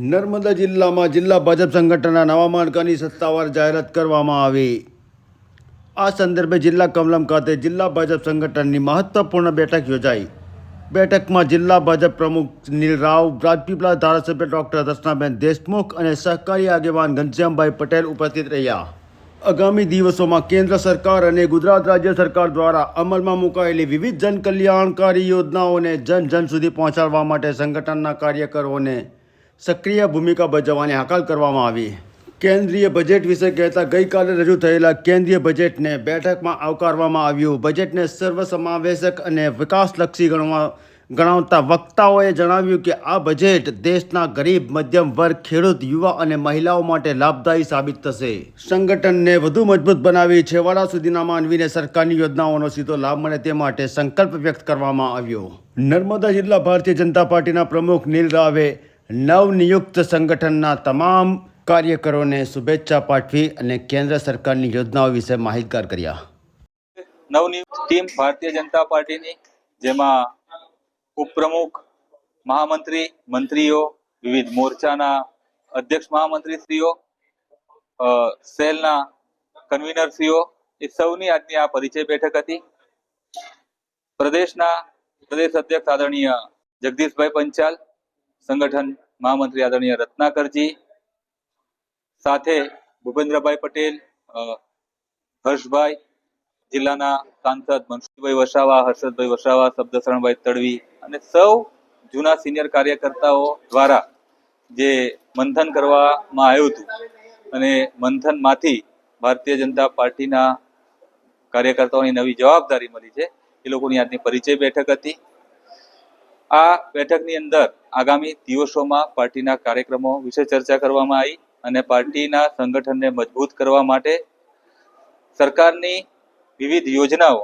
નર્મદા જિલ્લામાં જિલ્લા ભાજપ સંગઠનના નવા માળખાની સત્તાવાર જાહેરાત કરવામાં આવી. આ સંદર્ભે જિલ્લા કમલમ ખાતે જિલ્લા ભાજપ સંગઠનની મહત્વપૂર્ણ બેઠક યોજાઈ. બેઠકમાં જિલ્લા ભાજપ પ્રમુખ નીલ રાવ, રાજપીપળા ધારાસભ્ય ડૉક્ટર દર્શનાબેન દેશમુખ અને સહકારી આગેવાન ઘનશ્યામભાઈ પટેલ ઉપસ્થિત રહ્યા. આગામી દિવસોમાં કેન્દ્ર સરકાર અને ગુજરાત રાજ્ય સરકાર દ્વારા અમલમાં મુકાયેલી વિવિધ જનકલ્યાણકારી યોજનાઓને જન જન સુધી પહોંચાડવા માટે સંગઠનના કાર્યકરોને સક્રિય ભૂમિકા ભજવવાની હાકલ કરવામાં આવી. કેન્દ્રીય બજેટ વિશે કહેતા ગઈકાલે રજૂ થયેલા કેન્દ્રીય બજેટને બેઠકમાં આવકારવામાં આવ્યું. બજેટને સર્વસમાવેશક અને વિકાસલક્ષી ગણવા ગણાવતા વક્તાઓએ જણાવ્યું કે આ બજેટ દેશના ગરીબ, મધ્યમ વર્ગ, ખેડૂત, યુવા અને મહિલાઓ માટે લાભદાયી સાબિત થશે. સંગઠનને વધુ મજબૂત બનાવી છેવાડા સુધીના માનવીને સરકારની યોજનાઓનો સીધો લાભ મળે તે માટે સંકલ્પ વ્યક્ત કરવામાં આવ્યો. નર્મદા જિલ્લા ભારતીય જનતા પાર્ટીના પ્રમુખ નીલ રાવે નવનિયુક્ત સંગઠનના તમામ કાર્યકરોને શુભેચ્છા પાઠવી અને કેન્દ્ર સરકારની યોજનાઓ વિશે માહિતગાર કર્યા. નવનિયુક્ત ટીમ ભારતીય જનતા પાર્ટીની, જેમાં ઉપપ્રમુખ, મહામંત્રી, મંત્રીઓ, વિવિધ મોરચાના અધ્યક્ષ મહામંત્રીશ્રીઓ સેલના કન્વીનરશ્રીઓ, એ સૌની આજની આ પરિચય બેઠક હતી. પ્રદેશના પ્રદેશ અધ્યક્ષ આદરણીય જગદીશભાઈ પંચાલ સંગઠન મહામંત્રી આદરણીય રત્નાકરજી, સાથે ભૂપેન્દ્રભાઈ પટેલ હર્ષભાઈ, જિલ્લાના સાંસદ મનસુખભાઈ વસાવા, હર્ષદભાઈ વસાવા, શબ્દશરણભાઈ તડવી અને સૌ જૂના સિનિયર કાર્યકર્તાઓ દ્વારા જે મંથન કરવામાં આવ્યું હતું અને મંથનમાંથી ભારતીય જનતા પાર્ટીના કાર્યકર્તાઓની નવી જવાબદારી મળી છે. એ લોકોની આજની પરિચય બેઠક હતી. આ બેઠકની અંદર આગામી દિવસોમાં પાર્ટીના કાર્યક્રમો વિશે ચર્ચા કરવામાં આવી અને પાર્ટીના સંગઠનને મજબૂત કરવા માટે સરકારની વિવિધ યોજનાઓ